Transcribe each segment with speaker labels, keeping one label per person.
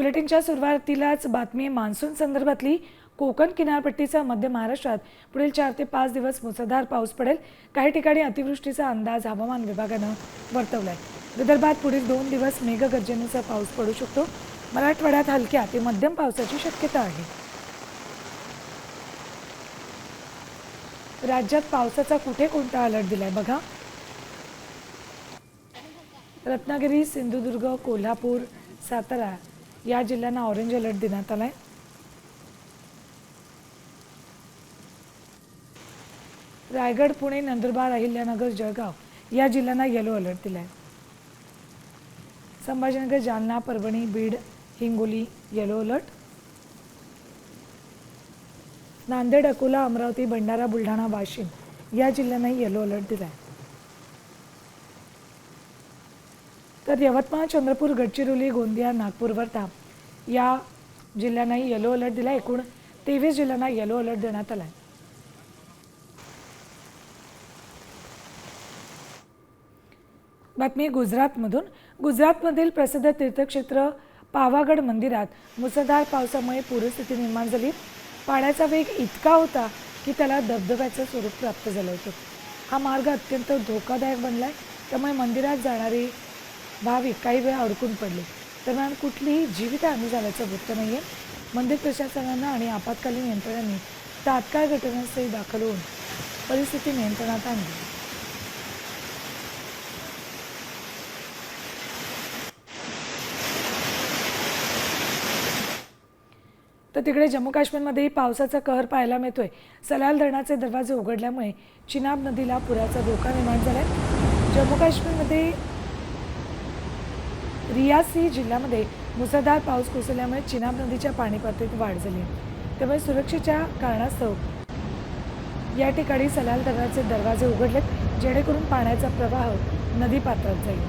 Speaker 1: बुलेटिनच्या सुरुवातीलाच बातमी मान्सून संदर्भातली. कोकण किनारपट्टीचा मध्य महाराष्ट्रात पुढील चार ते पाच दिवस मुसळधार पाऊस पडेल. काही ठिकाणी अतिवृष्टीचा अंदाज हवामान विभागानं वर्तवलाय. विदर्भात पुढील दोन दिवस मेघगर्जनेचा पाऊस पडू शकतो. मराठवाड्यात हलक्या ते मध्यम पावसाची शक्यता आहे. राज्यात पावसाचा कुठे कोणता अलर्ट दिलाय बघा. रत्नागिरी सिंधुदुर्ग कोल्हापूर सातारा या जिल्ह्यांना ऑरेंज अलर्ट देण्यात आलाय. रायगड पुणे नंदुरबार अहिल्यानगर जळगाव या जिल्ह्यांना येलो अलर्ट दिलाय. संभाजीनगर जालना परभणी बीड हिंगोली येलो अलर्ट नांदेड अकोला अमरावती भंडारा बुलढाणा वाशिम या जिल्ह्यांनाही येलो अलर्ट दिलाय. तर यवतमाळ चंद्रपूर गडचिरोली गोंदिया नागपूर वर्धा या जिल्ह्यांनाही येलो अलर्ट दिला एकूण. तेवीस जिल्ह्यांना येलो अलर्ट देण्यात आलाय. बातमी गुजरातमधून. गुजरातमधील प्रसिद्ध तीर्थक्षेत्र पावागड मंदिरात मुसळधार पावसामुळे पूरस्थिती निर्माण झाली. पाण्याचा वेग इतका होता की त्याला धबधब्याचं स्वरूप प्राप्त झालं होतं. हा मार्ग अत्यंत धोकादायक बनला आहे त्यामुळे मंदिरात जाणारी भाविक काही वेळ अडकून पडले. दरम्यान कुठलीही जीवितहानी झाल्याचं वृत्त नाही आहे मंदिर प्रशासनानं आणि आपत्कालीन यंत्रणांनी तात्काळ घटनास्थळी दाखल होऊन परिस्थिती नियंत्रणात आणली. तर तिकडे जम्मू काश्मीरमध्येही पावसाचा कहर पाहायला मिळतोय. सलाल धरणाचे दरवाजे उघडल्यामुळे चिनाब नदीला पुराचा धोका निर्माण झालाय. जम्मू काश्मीरमध्ये रियासी जिल्ह्यामध्ये मुसळधार पाऊस कोसळल्यामुळे चिनाब नदीच्या पाणी पातळीत वाढ झाली. त्यामुळे सुरक्षेच्या कारणास्तव या ठिकाणी सलाल दराचे दरवाजे उघडलेत जेणेकरून पाण्याचा प्रवाह नदी पात्रात जाईल.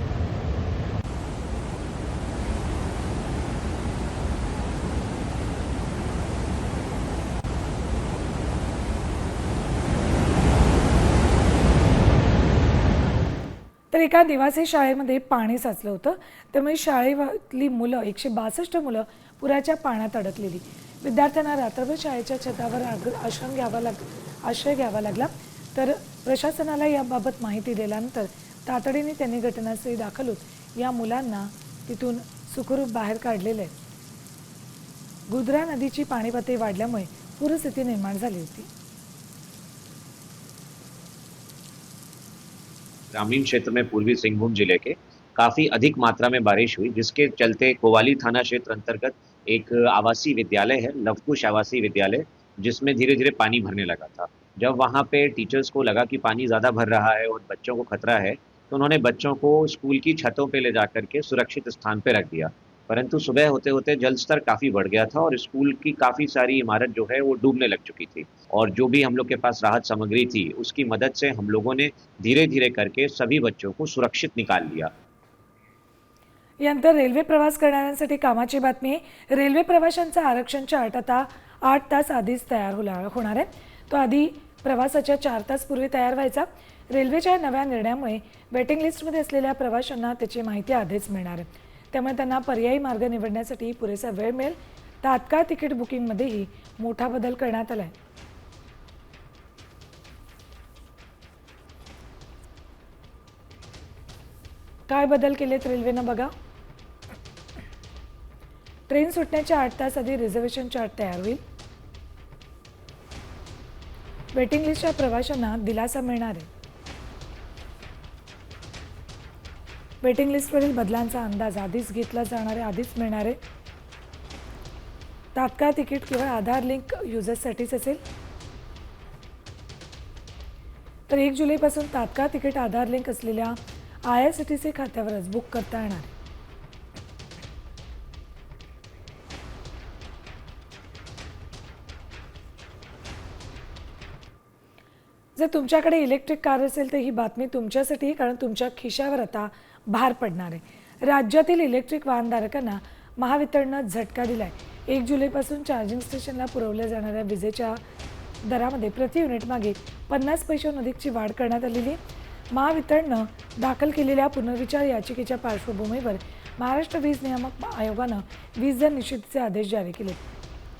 Speaker 1: तर एका निवासी शाळेमध्ये पाणी साचलं होतं. त्यामुळे शाळेतली मुलं एकशे बासष्ट मुलं पुराच्या पाण्यात अडकलेली. विद्यार्थ्यांना रात्रभर शाळेच्या छतावर आग- आश्रम घ्यावा लाग आश्रय घ्यावा लागला. तर प्रशासनाला याबाबत माहिती दिल्यानंतर तातडीने त्यांनी घटनास्थळी दाखल होत. या मुलांना तिथून सुखरूप बाहेर काढलेलं आहे. गुद्रा नदीची पाणी पातळी वाढल्यामुळे पूरस्थिती निर्माण झाली होती.
Speaker 2: ग्रामीण क्षेत्र में पूर्वी सिंहभूम ज़िले के काफ़ी अधिक मात्रा में बारिश हुई, जिसके चलते कोवाली थाना क्षेत्र अंतर्गत एक आवासीय विद्यालय है, लवकुश आवासीय विद्यालय, जिसमें धीरे धीरे पानी भरने लगा था। जब वहाँ पे टीचर्स को लगा कि पानी ज़्यादा भर रहा है और बच्चों को खतरा है तो उन्होंने बच्चों को स्कूल की छतों पे ले जा करके सुरक्षित स्थान पे रख दिया। परंतु सुबह होते होते जल स्तर काफ़ी बढ़ गया था और स्कूल की काफ़ी सारी इमारत जो है वो डूबने लग चुकी थी। और जो भी हम लोग के पास राहत सामग्री थी उसकी मदद से हम लोगों ने धीरे धीरे करके सभी बच्चों को सुरक्षित निकाल लिया।
Speaker 1: यानंतर रेल्वे प्रवास करणाऱ्यांसाठी कामाची बातमी रेल्वे प्रवाशांचा आरक्षणच्या अट आता आठ तास आधीच तयार होला होणार आहे. तो आधी प्रवासाच्या चार तास पूर्वी तयार व्हायचा. रेल्वेच्या नव्या निर्णयामुळे वेटिंग लिस्टमध्ये असलेल्या प्रवाशांना त्याची माहिती आधीच मिळणार आहे. त्यामुळे त्यांना पर्यायी मार्ग निवडण्यासाठी पुरेसा वेळ मिळेल. तात्काळ तिकीट बुकिंगमध्येही मोठा बदल करण्यात आला आहे काय बदल केलेत रेल्वेनं बघा. ट्रेन सुटण्याच्या आठ तास आधी रिझर्वेशन चार्ट तयार होईल. वेटिंग लिस्टच्या प्रवाशांना दिलासा मिळणार आहे. वेटिंग लिस्टवरील बदलांचा अंदाज आधीच घेतला जाणारे आधीच मिळणारे. तात्काळ तिकीट किंवा आधार लिंक युजर्ससाठीच असेल? तर एक जुलैपासून तात्काळ तिकीट आधार लिंक असलेल्या I R C T C खात्यावरच book करता येणार. जर तुमच्याकडे इलेक्ट्रिक कार असेल तर ही बातमी तुमच्यासाठी कारण तुमच्या खिशावर आता भार पडणार आहे. राज्यातील इलेक्ट्रिक वाहनधारकांना महावितरणनं झटका दिलाय. एक जुलैपासून चार्जिंग स्टेशनला पुरवल्या जाणाऱ्या विजेच्या दरामध्ये प्रति युनिट मागे पन्नास पैशाहून अधिकची वाढ करण्यात आलेली आहे. महावितरणनं दाखल केलेल्या पुनर्विचार याचिकेच्या पार्श्वभूमीवर महाराष्ट्र वीज नियामक आयोगानं वीज दर निश्चितीचे आदेश जारी केले.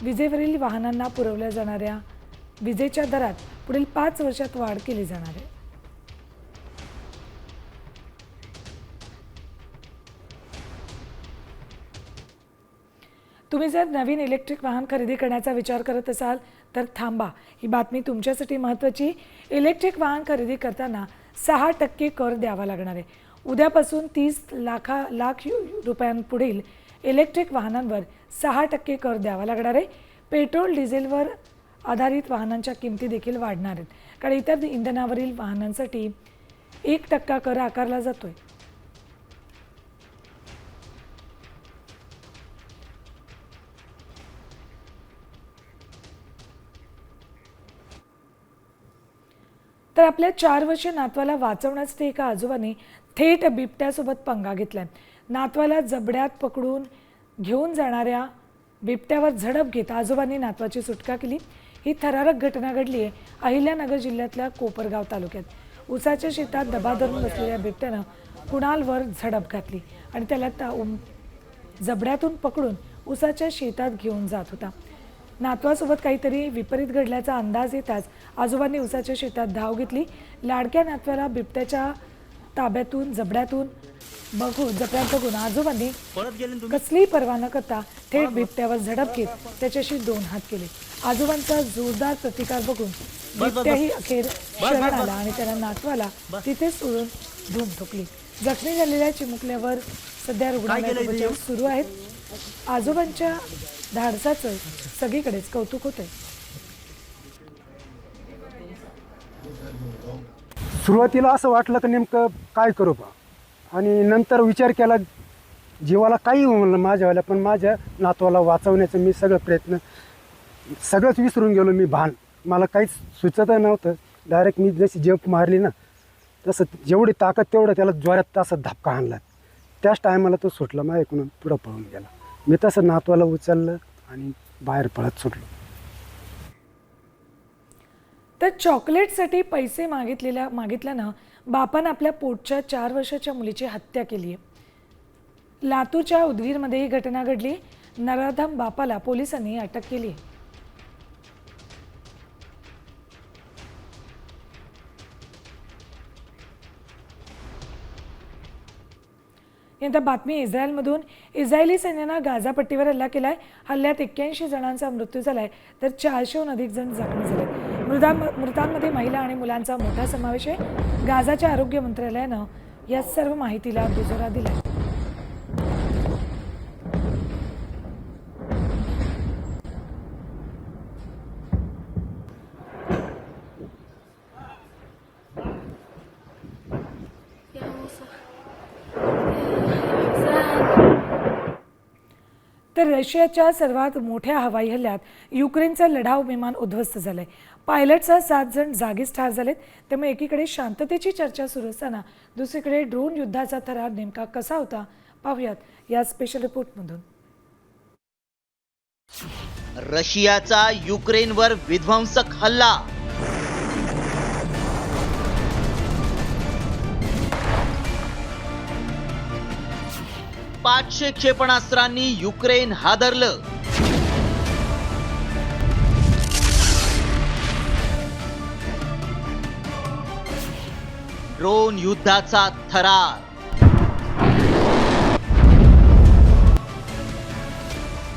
Speaker 1: विजेवरील वाहनांना पुरवल्या जाणाऱ्या विजेच्या दरात पुढील पाच वर्षात वाढ केली जाणार आहे. तुम्ही जर नवीन इलेक्ट्रिक वाहन खरेदी करण्याचा विचार करत असाल तर थांबा. ही बातमी तुमच्यासाठी महत्त्वाची. इलेक्ट्रिक वाहन खरेदी करताना सहा टक्के कर द्यावा लागणार आहे. उद्यापासून तीस लाखा लाख रुपयांपुढील इलेक्ट्रिक वाहनांवर सहा टक्के कर द्यावा लागणार आहे. पेट्रोल डिझेलवर आधारित वाहनांच्या किमती देखील वाढणार आहेत. कारण इतर इंधनावरील वाहनांसाठी एक टक्का कर आकारला जातो आहे तर आपल्या चार वर्षीय नातवाला वाचवण्यासाठी एका आजोबाने थेट बिबट्यासोबत पंगा घेतलाय. नातवाला जबड्यात पकडून घेऊन जाणाऱ्या बिबट्यावर झडप घेत आजोबांनी नातवाची सुटका केली. ही थरारक घटना घडली आहे अहिल्यानगर जिल्ह्यातल्या कोपरगाव तालुक्यात. उसाच्या शेतात दबा धरून बसलेल्या बिबट्यानं कुणालवर झडप घातली आणि त्याला ता उम- जबड्यातून पकडून उसाच्या शेतात घेऊन जात होता. नातवासोबत काहीतरी विपरीत घडल्याचा अंदाज येताच आजोबांनी उसाच्या शेतात धाव घेतली. लाडक्या नातवाला बिबट्याच्या ताब्यातून जबड्यातून बघून जबड्यात बघून आजोबांनी कसलीही पर्वा न करता थेट बिबट्यावर झडप घेत त्याच्याशी दोन हात केले. आजोबांचा जोरदार प्रतिकार बघून बिबट्याही अखेर शरण आला आणि त्याला नातवाला तिथे सोडून धूम ठोकली. जखमी झालेल्या चिमुकल्यावर सध्या रुग्णालयात उपचार सुरू आहेत. आजोबांच्या धाडसाचं सगळीकडेच कौतुक होतंय.
Speaker 3: सुरुवातीला असं वाटलं तर नेमकं काय करू बा? आणि नंतर विचार केला जीवाला काही होऊ म्हणलं माझ्यावाल्या पण माझ्या नातवाला वाचवण्याचं मी सगळं प्रयत्न सगळंच विसरून गेलो मी भान. मला काहीच सुचत नव्हतं. डायरेक्ट मी जशी जंप मारली ना तसं जेवढी ताकद तेवढं त्याला ज्वारात तसा धपका आणला. त्याच टायमाला तो सुटला माझ्याकडून पुढं पळून गेला. मी तसं नातवाला उचललं आणि बाहेर पळत सुटलो.
Speaker 1: तर चॉकलेटसाठी पैसे मागितलेल्या मागितल्यानं बापानं आपल्या पोटच्या चार वर्षाच्या मुलीची हत्या केली आहे. लातूरच्या उदगीरमध्ये ही घटना घडली. नराधम बापाला पोलिसांनी अटक केली आहे. यानंतर बातमी इस्रायलमधून. इस्रायली सैन्यानं गाझापट्टीवर पट्टीवर हल्ला आहे हल्ल्यात एक्क्याऐंशी जणांचा मृत्यू झाला आहे तर चारशेहून अधिक जण जखमी झाले मृदा मृतांमध्ये महिला आणि मुलांचा मोठा समावेश आहे. गाझाच्या आरोग्य मंत्रालयानं या सर्व माहितीला दुजोरा
Speaker 4: आहे
Speaker 1: तर रशियाच्या सर्वात मोठ्या हवाई हल्ल्यात युक्रेनचं लढाऊ विमान उद्ध्वस्त झालंय. पायलटसह सात जण जागीच ठार झालेत. त्यामुळे एकीकडे शांततेची चर्चा सुरू असताना दुसरीकडे ड्रोन युद्धाचा थरार नेमका कसा होता पाहूयात या स्पेशल रिपोर्टमधून
Speaker 5: रशियाचा युक्रेनवर विध्वंसक हल्ला. पाचशे क्षेपणास्त्रांनी युक्रेन हादरलं. ड्रोन युद्धाचा थरार.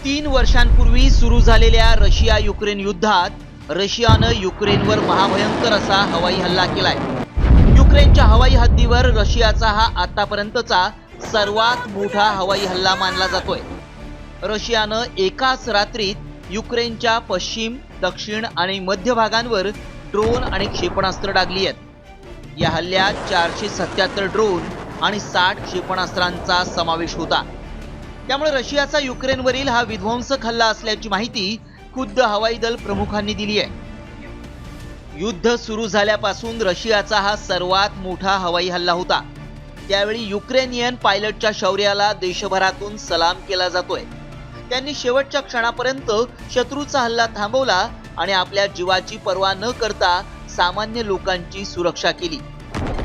Speaker 5: तीन वर्षांपूर्वी सुरू झालेल्या रशिया युक्रेन युद्धात रशियानं युक्रेनवर महाभयंकर असा हवाई हल्ला केलाय. युक्रेनच्या हवाई हद्दीवर रशियाचा हा आतापर्यंतचा सर्वात मोठा हवाई हल्ला मानला जातोय. रशियानं एकाच रात्रीत युक्रेनच्या पश्चिम दक्षिण आणि मध्य भागांवर ड्रोन आणि क्षेपणास्त्र डागली आहेत. या हल्ल्यात चारशे सत्याहत्तर ड्रोन आणि साठ क्षेपणास्त्रांचा समावेश होता. त्यामुळे रशियाचा युक्रेनवरील हा विध्वंसक हल्ला असल्याची माहिती खुद्द हवाई दल प्रमुखांनी दिली आहे. युद्ध सुरू झाल्यापासून रशियाचा हा सर्वात मोठा हवाई हल्ला होता. त्यावेळी युक्रेनियन पायलटच्या शौर्याला देशभरातून सलाम केला जातोय. त्यांनी शेवटच्या क्षणापर्यंत शत्रूचा हल्ला थांबवला आणि आपल्या जीवाची पर्वा न करता सामान्य लोकांची सुरक्षा केली.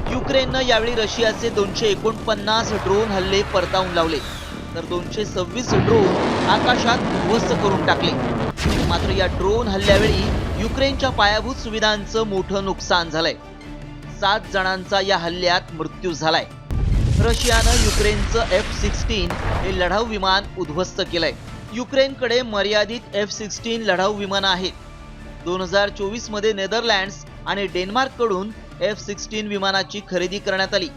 Speaker 5: युक्रेननं यावेळी रशियाचे दोनशे एकोणपन्नास ड्रोन हल्ले परतावून लावले. तर दोनशे सव्वीस ड्रोन आकाशात उद्ध्वस्त करून टाकले. मात्र या ड्रोन हल्ल्यावेळी युक्रेनच्या पायाभूत सुविधांचं मोठं नुकसान झालंय. सात जणांचा या हल्ल्यात मृत्यू झालाय. रशियानं युक्रेनचं एफ सिक्स्टीन हे लढाऊ विमान उद्ध्वस्त केलंय. युक्रेनकडे मर्यादित एफ सिक्स्टीन लढाऊ विमानं आहेत. दोन हजार चोवीसमध्ये नेदरलँड्स आणि डेन्मार्ककडून एफ सिक्स्टीन विमानाची खरेदी करण्यात आली.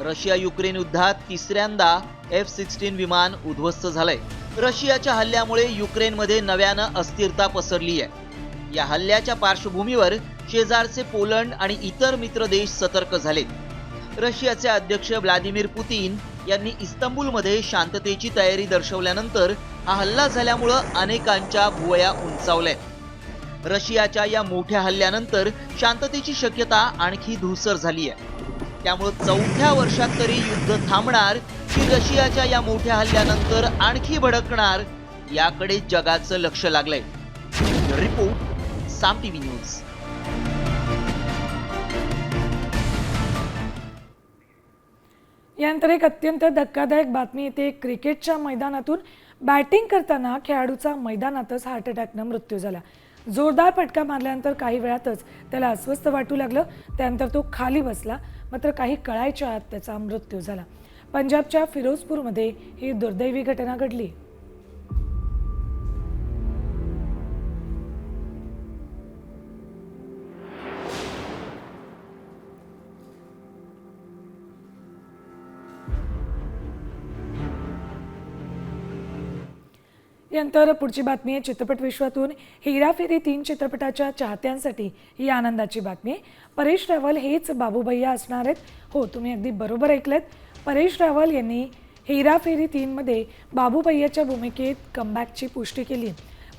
Speaker 5: रशिया युक्रेन युद्धात तिसऱ्यांदा एफ सिक्स्टीन विमान उद्ध्वस्त झालंय. रशियाच्या हल्ल्यामुळे युक्रेनमध्ये नव्यानं अस्थिरता पसरली आहे या हल्ल्याच्या पार्श्वभूमीवर शेजारचे पोलंड आणि इतर मित्र देश सतर्क झालेत. रशियाचे अध्यक्ष व्लादिमीर पुतीन यांनी इस्तंबूलमध्ये शांततेची तयारी दर्शवल्यानंतर हा हल्ला झाल्यामुळं अनेकांच्या भुवया उंचावल्या. रशियाच्या या मोठ्या हल्ल्यानंतर शांततेची शक्यता आणखी धूसर झाली आहे त्यामुळं चौथ्या वर्षात तरी युद्ध थांबणार की रशियाच्या या मोठ्या हल्ल्यानंतर आणखी भडकणार याकडे जगाचं लक्ष लागलंय. Report Saam TV news.
Speaker 1: यानंतर एक अत्यंत धक्कादायक बातमी येते. क्रिकेटच्या मैदानातून बॅटिंग करताना खेळाडूचा मैदानातच हार्ट अटॅकनं मृत्यू झाला. जोरदार फटका मारल्यानंतर काही वेळातच त्याला अस्वस्थ वाटू लागलं. त्यानंतर तो खाली बसला. मात्र काही कळायच्या आत त्याचा मृत्यू झाला. पंजाबच्या फिरोजपूरमध्ये ही दुर्दैवी घटना घडली. यानंतर पुढची बातमी आहे चित्रपट विश्वातून. हेराफेरी तीन चित्रपटाच्या चाहत्यांसाठी ही आनंदाची बातमी आहे. परेश रावल हेच बाबूभैया असणार आहेत. हो तुम्ही अगदी बरोबर ऐकलेत. परेश रावल यांनी हेराफेरी तीनमध्ये बाबूभैयाच्या भूमिकेत कमबॅकची पुष्टी केली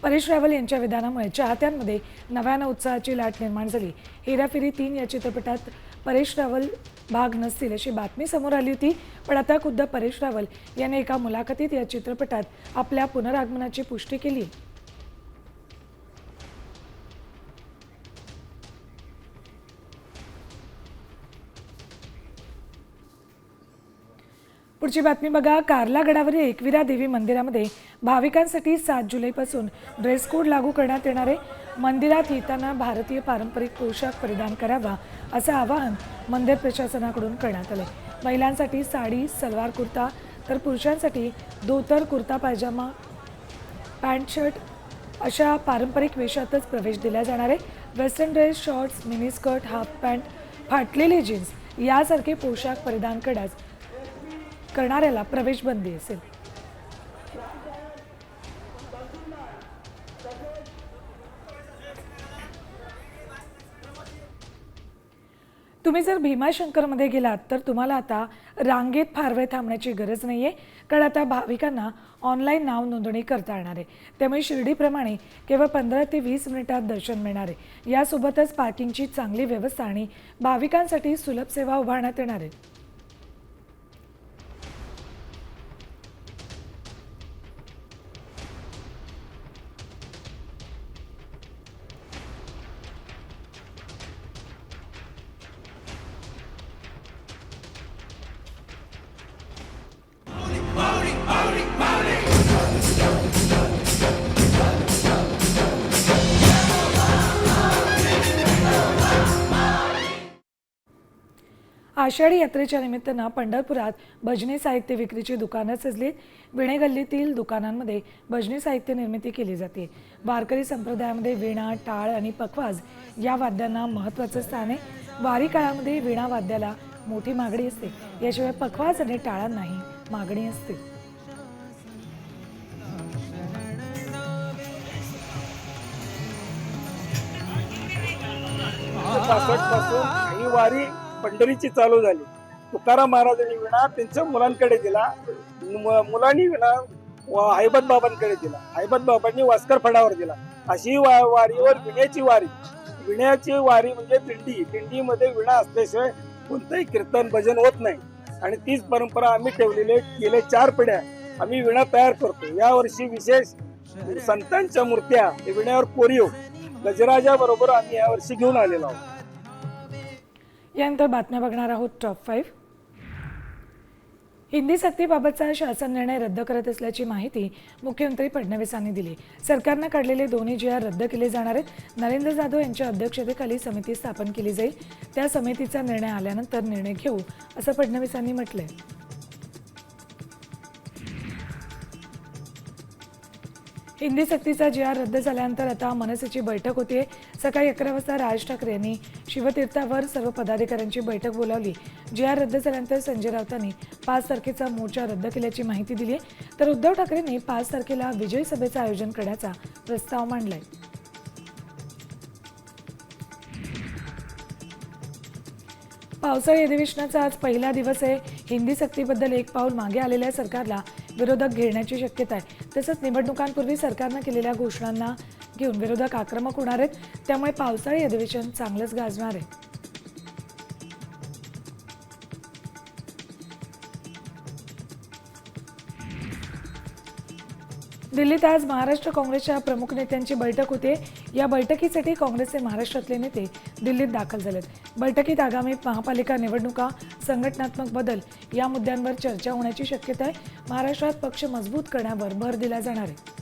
Speaker 1: परेश रावल यांच्या विधानामुळे चाहत्यांमध्ये नव्यानं उत्साहाची लाट निर्माण झाली. हेराफेरी तीन या चित्रपटात परेश रावल भाग नसतील अशी बातमी समोर आली होती. पण आता खुद्द परेश रावल याने एका मुलाखतीत या चित्रपटात आपल्या पुनरागमनाची पुष्टी केली. पुढची बातमी बघा. कार्ला गडावरील एकविरा देवी मंदिरामध्ये भाविकांसाठी सात जुलैपासून ड्रेस कोड लागू करण्यात येणार आहे. मंदिरात येताना भारतीय पारंपरिक पोशाख परिधान करावा असं आवाहन मंदिर प्रशासनाकडून करण्यात आलं महिलांसाठी साडी सलवार कुर्ता तर पुरुषांसाठी धोतर कुर्ता पायजामा पॅन्ट शर्ट अशा पारंपरिक वेशातच प्रवेश दिला जाणार आहे. Western dress shorts mini skirt half pant फाटलेले जीन्स यासारखे पोशाख परिधान करण्यास करणाऱ्याला प्रवेश बंदी असेल. तुम्ही जर भीमाशंकरमध्ये गेलात तर तुम्हाला आता रांगेत फार वेळ थांबण्याची गरज नाही आहे कारण आता भाविकांना ऑनलाईन नाव नोंदणी करता येणार आहे. त्यामुळे शिर्डीप्रमाणे केवळ पंधरा ते वीस मिनिटात दर्शन मिळणार आहे. यासोबतच पार्किंगची चांगली व्यवस्था आणि भाविकांसाठी सुलभ सेवा उभारण्यात येणार आहे. आषाढी यात्रेच्या निमित्तानं पंढरपुरात भजनी साहित्य विक्रीची दुकानं सजलीत. विणे गल्लीतील दुकानांमध्ये भजनी साहित्य निर्मिती केली जाते. वारकरी संप्रदायामध्ये वीणा टाळ आणि पखवाज या वाद्यांना महत्त्वाचं स्थान आहे. वारी काळामध्ये वीणा वाद्याला मोठी मागणी असते. याशिवाय पखवाज आणि टाळांनाही मागणी असते.
Speaker 6: पासून वारी पंढरीची चालू झाली. तुकाराम महाराजांनी विणा त्यांच्या मुलांकडे दिला. मु- मुलांनी विणा हैबत बाबांकडे दिला. हैबत बाबांनी वास्कर फडावर दिला. अशी वा वारीवर विण्याची वारी. विण्याची वारी म्हणजे दिंडी. दिंडीमध्ये विणा असल्याशिवाय कोणतंही कीर्तन भजन होत नाही. आणि तीच परंपरा आम्ही ठेवलेली गेले चार पिढ्या आम्ही विणा तयार करतो या वर्षी विशेष संतांच्या मूर्त्या विण्यावर कोरीव. गजराजा बरोबर आम्ही यावर्षी घेऊन आलेलो आहोत.
Speaker 1: यानंतर बातम्या बघणार आहोत टॉप फाईव्ह हिंदी सक्तीबाबतचा शासन निर्णय रद्द करत असल्याची माहिती मुख्यमंत्री फडणवीसांनी दिली. सरकारनं काढलेले दोन्ही जी आर रद्द केले जाणार आहेत. नरेंद्र जाधव यांच्या अध्यक्षतेखाली समिती स्थापन केली जाईल. त्या समितीचा निर्णय आल्यानंतर निर्णय घेऊ असं फडणवीसांनी म्हटलंय. हिंदी सक्तीचा जी आर रद्द झाल्यानंतर आता मनसेची बैठक होते सकाळी अकरा वाजता राज ठाकरे यांनी शिवतीर्थावर सर्व पदाधिकाऱ्यांची बैठक बोलावली. जी आर रद्द झाल्यानंतर संजय राऊतांनी पाच तारखेचा मोर्चा रद्द केल्याची माहिती दिली आहे तर उद्धव ठाकरेंनी पाच तारखेला विजयी सभेचं आयोजन करण्याचा प्रस्ताव मांडलाय. पावसाळी अधिवेशनाचा आज पहिला दिवस आहे. हिंदी सक्तीबद्दल एक पाऊल मागे आलेल्या सरकारला विरोधक घेण्याची शक्यता आहे तसंच निवडणुकांपूर्वी सरकारनं केलेल्या घोषणांना घेऊन विरोधक आक्रमक होणार आहेत. त्यामुळे पावसाळी अधिवेशन चांगलंच गाजणार आहे. दिल्लीत आज महाराष्ट्र काँग्रेसच्या प्रमुख नेत्यांची बैठक होते. या बैठकीसाठी काँग्रेसचे महाराष्ट्रातले नेते दिल्लीत दाखल झालेत. बैठकीत आगामी महापालिका निवडणुका संघटनात्मक बदल या मुद्द्यांवर चर्चा होण्याची शक्यता आहे महाराष्ट्रात पक्ष मजबूत करण्यावर भर दिला जाणार आहे.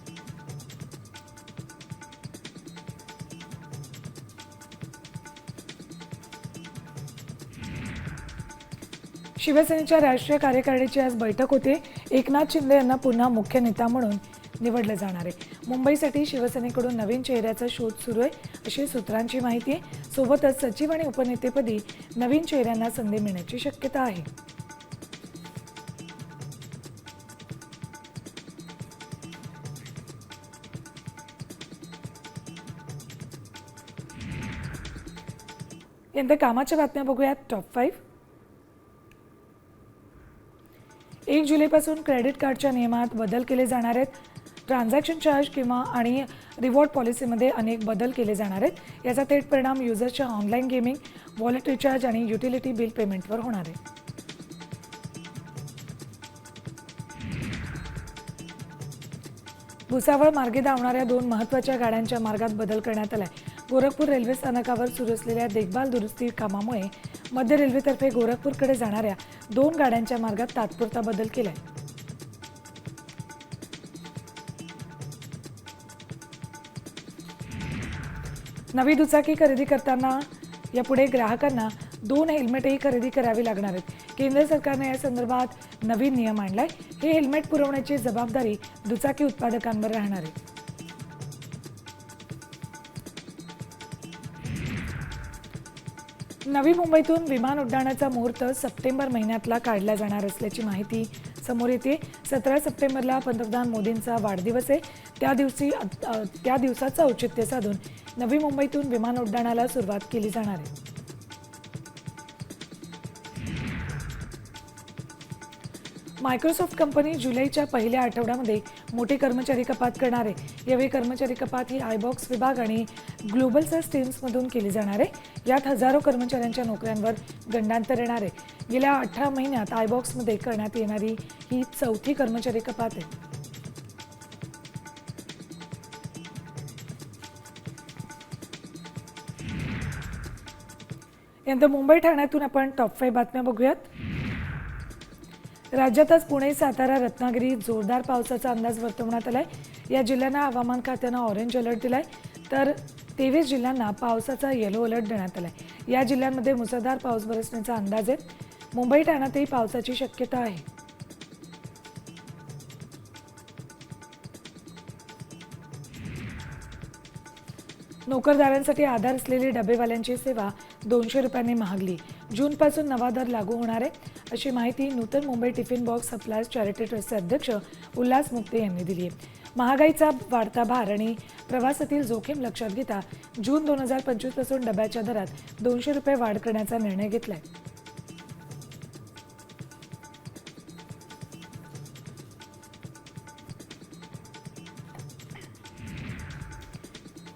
Speaker 1: शिवसेनेच्या राष्ट्रीय कार्यकारिणीची आज बैठक होते. एकनाथ शिंदे यांना पुन्हा मुख्य नेता म्हणून निवडलं जाणार आहे. मुंबईसाठी शिवसेनेकडून नवीन चेहऱ्याचा शोध सुरू आहे अशी सूत्रांची माहिती आहे. सोबतच सचिव आणि उपनेतेपदी नवीन चेहऱ्यांना संधी मिळण्याची शक्यता आहे. यंदा कामाच्या बातम्या बघूयात. Top five. एक जुलैपासून क्रेडिट कार्डच्या नियमात बदल केले जाणार आहेत. ट्रान्झॅक्शन चार्ज किंवा आणि रिवॉर्ड पॉलिसीमध्ये अनेक बदल केले जाणार आहेत. याचा थेट परिणाम युजर्सच्या ऑनलाईन गेमिंग वॉलेट रिचार्ज आणि युटिलिटी बिल पेमेंटवर होणार आहे. भुसावळ मार्गे धावणाऱ्या दोन महत्त्वाच्या गाड्यांच्या मार्गात बदल करण्यात आलाय. गोरखपूर रेल्वे स्थानकावर सुरू असलेल्या देखभाल दुरुस्ती कामामुळे मध्य रेल्वेतर्फे गोरखपूरकडे जाणाऱ्या दोन गाड्यांच्या मार्गात तात्पुरता बदल केलाय. नवी दुचाकी खरेदी करताना यापुढे ग्राहकांना दोन हेल्मेटही खरेदी करावी लागणार आहेत. केंद्र सरकारने या संदर्भात नवीन नियम आणलाय. हे हेल्मेट पुरवण्याची जबाबदारी दुचाकी उत्पादकांवर राहणार आहे. नवी मुंबईतून विमान उड्डाणाचा मुहूर्त सप्टेंबर महिन्यातला काढला जाणार असल्याची माहिती समोर येते. सतरा सप्टेंबरला पंतप्रधान मोदींचा वाढदिवस आहे. त्या दिवशी त्या दिवसाचं औचित्य साधून नवी मुंबईतून विमान उड्डाणाला सुरुवात केली जाणार आहे. मायक्रोसॉफ्ट कंपनी जुलैच्या पहिल्या आठवड्यामध्ये मोठी कर्मचारी कपात करणार आहे. यावेळी कर्मचारी कपात ही आयबॉक्स विभाग आणि ग्लोबल सर्च टीम्समधून केली जाणार आहे. यात हजारो कर्मचाऱ्यांच्या नोकऱ्यांवर गंडांतर येणार आहे. गेल्या अठरा महिन्यात आयबॉक्समध्ये करण्यात येणारी ही चौथी कर्मचारी कपात आहे. यानंतर मुंबई ठाण्यातून आपण टॉप फाईव्ह बातम्या बघूयात. राज्यात आज पुणे सातारा रत्नागिरी जोरदार पावसाचा अंदाज वर्तवण्यात आलाय. या जिल्ह्यांना हवामान खात्यानं ऑरेंज अलर्ट दिलाय. तर तेवीस जिल्ह्यांना पावसाचा येलो अलर्ट देण्यात आलाय. या जिल्ह्यांमध्ये मुसळधार पाऊस बरसण्याचा अंदाज आहे. मुंबई ठाण्यातही पावसाची शक्यता आहे. नोकरदारांसाठी आधार असलेली डबेवाल्यांची सेवा दोनशे रुपयांनी महागली. जूनपासून नवा दर लागू होणार आहे अशी माहिती Nutan Mumbai tiffin box suppliers charity ट्रस्टचे अध्यक्ष उल्हास मुक्ते यांनी दिली आहे. महागाईचा वाढता भार आणि प्रवासातील जोखीम लक्षात घेता जून दोन हजार पंचवीसपासून डब्याच्या दरात दोनशे रुपये वाढ करण्याचा निर्णय घेतला आहे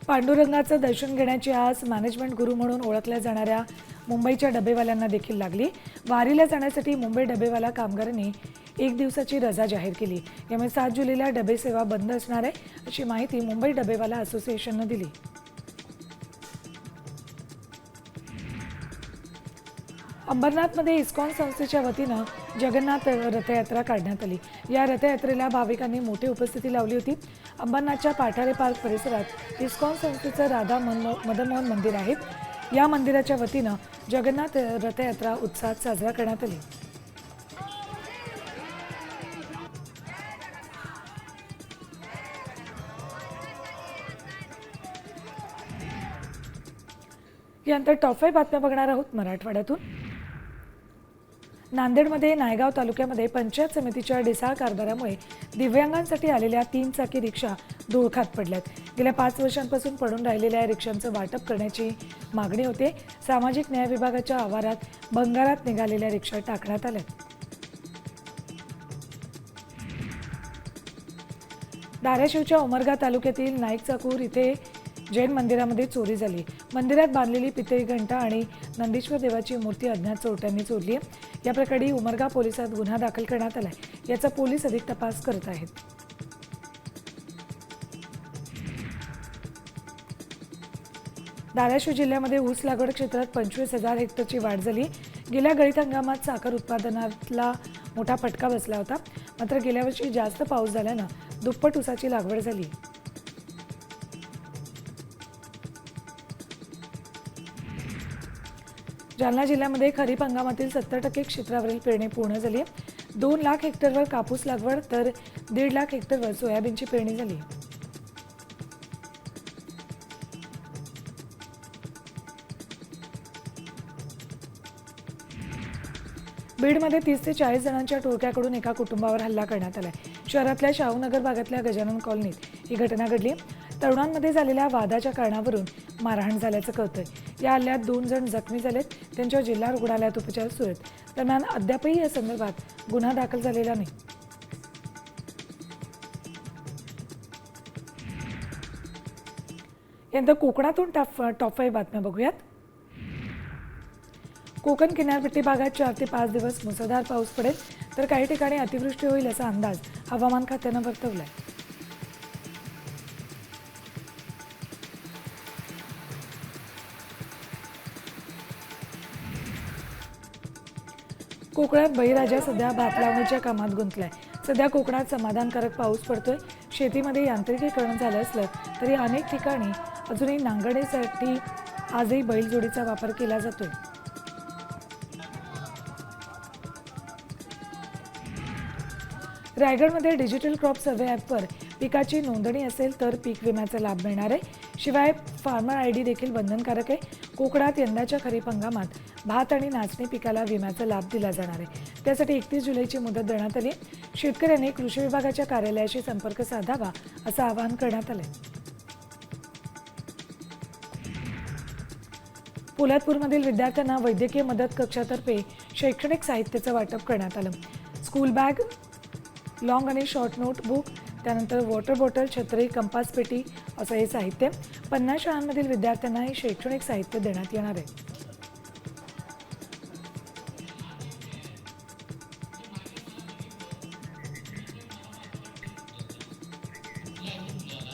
Speaker 1: पांडुरंगाचं दर्शन घेण्याची आस मॅनेजमेंट गुरु म्हणून ओळखल्या जाणाऱ्या मुंबईच्या डबेवाल्यांना देखील लागली. वारीला जाण्यासाठी मुंबई डबेवाला कामगारांनी एक दिवसाची रजा जाहीर केली. यामुळे सात जुलैला डबे सेवा बंद असणार आहे अशी माहिती मुंबई डबेवाला असोसिएशननं दिली. अंबरनाथमध्ये इस्कॉन संस्थेच्या वतीनं जगन्नाथ रथयात्रा काढण्यात आली. या रथयात्रेला भाविकांनी मोठी उपस्थिती लावली होती. अंबरनाथच्या पाठारे पार्क परिसरात इस्कॉन संस्थेचं राधा मन मदनमोहन मंदिर आहे. या मंदिराच्या वतीनं जगन्नाथ रथयात्रा उत्साहात साजरा करण्यात आली. यानंतर टॉप फाईव्ह बातम्या बघणार आहोत मराठवाड्यातून. नांदेडमध्ये नायगाव तालुक्यामध्ये पंचायत समितीच्या ढिसाळ कारभारामुळे दिव्यांगांसाठी आलेल्या तीन चाकी रिक्षा धुळखात पडल्यात. गेल्या पाच वर्षांपासून पडून राहिलेल्या या रिक्षांचं वाटप करण्याची मागणी होते. सामाजिक न्याय विभागाच्या आवारात भंगारात निघालेल्या रिक्षा टाकण्यात आल्या धाराशिवच्या उमरगा तालुक्यातील नाईक चाकूर इथे जैन मंदिरामध्ये चोरी झाली. मंदिरात बांधलेली पितळी घंटा आणि नंदीश्वर देवाची मूर्ती अज्ञात चोरट्यांनी चोरली आहे या प्रकरणी उमरगा पोलिसात गुन्हा दाखल करण्यात आलाय. याचा पोलीस अधिक तपास करत आहेत. धाराशिव जिल्ह्यामध्ये ऊस लागवड क्षेत्रात पंचवीस हजार हेक्टरची वाढ झाली. गेल्या गळीत हंगामात साखर उत्पादनातला मोठा फटका बसला होता. मात्र गेल्या वर्षी जास्त पाऊस झाल्यानं दुप्पट ऊसाची लागवड झाली. जालना जिल्ह्यामध्ये खरीप हंगामातील सत्तर टक्के क्षेत्रावरील पेरणी पूर्ण झाली आहे. दोन लाख हेक्टरवर कापूस लागवड तर दीड लाख हेक्टरवर सोयाबीनची पेरणी झाली आहे. बीडमध्ये तीस ते चाळीस जणांच्या टोळक्याकडून एका कुटुंबावर हल्ला करण्यात आलाय. शहरातल्या शाहूनगर भागातल्या गजानन कॉलनीत ही घटना घडली. तरुणांमध्ये झालेल्या वादाच्या कारणावरून मारहाण झाल्याचं कळतंय. या हल्ल्यात दोन जण जखमी झालेत. त्यांच्यावर जिल्हा रुग्णालयात उपचार सुरू आहेत. दरम्यान अद्यापही या संदर्भात गुन्हा दाखल झालेला नाही. यानंतर कोकणातून टॉप टॉप फाईव्ह बातम्या बघूयात. कोकण किनारपट्टी भागात चार ते पाच दिवस मुसळधार पाऊस पडेल तर काही ठिकाणी अतिवृष्टी होईल असा अंदाज हवामान खात्यानं वर्तवलाय. कोकणात बळीराजा सध्या भात लावण्याच्या कामात गुंतलाय. सध्या कोकणात समाधानकारक पाऊस पडतोय. शेतीमध्ये यांत्रिकीकरण झालं असलं तरी अनेक ठिकाणी अजूनही नांगरणीसाठी आजही बैलजोडीचा वापर केला जातोय. रायगडमध्ये डिजिटल क्रॉप सर्व्हे ॲपवर पिकाची नोंदणी असेल तर पीक विम्याचा लाभ मिळणार आहे. शिवाय फार्मर आय डी देखील बंधनकारक आहे. कोकणात यंदाच्या खरीप हंगामात भात आणि नाचणी पिकाला विम्याचा लाभ दिला जाणार आहे. त्यासाठी एकतीस जुलैची मुदत देण्यात आली शेतकऱ्यांनी कृषी विभागाच्या कार्यालयाशी संपर्क साधावा असं आवाहन करण्यात आलं पोलादपूरमधील विद्यार्थ्यांना वैद्यकीय मदत कक्षातर्फे शैक्षणिक साहित्याचं वाटप करण्यात आलं. स्कूल बॅग लॉंग आणि शॉर्ट नोटबुक त्यानंतर वॉटर बॉटल छत्री कंपास पेटी असं हे साहित्य पन्नास शाळांमधील विद्यार्थ्यांना हे शैक्षणिक साहित्य देण्यात येणार आहे.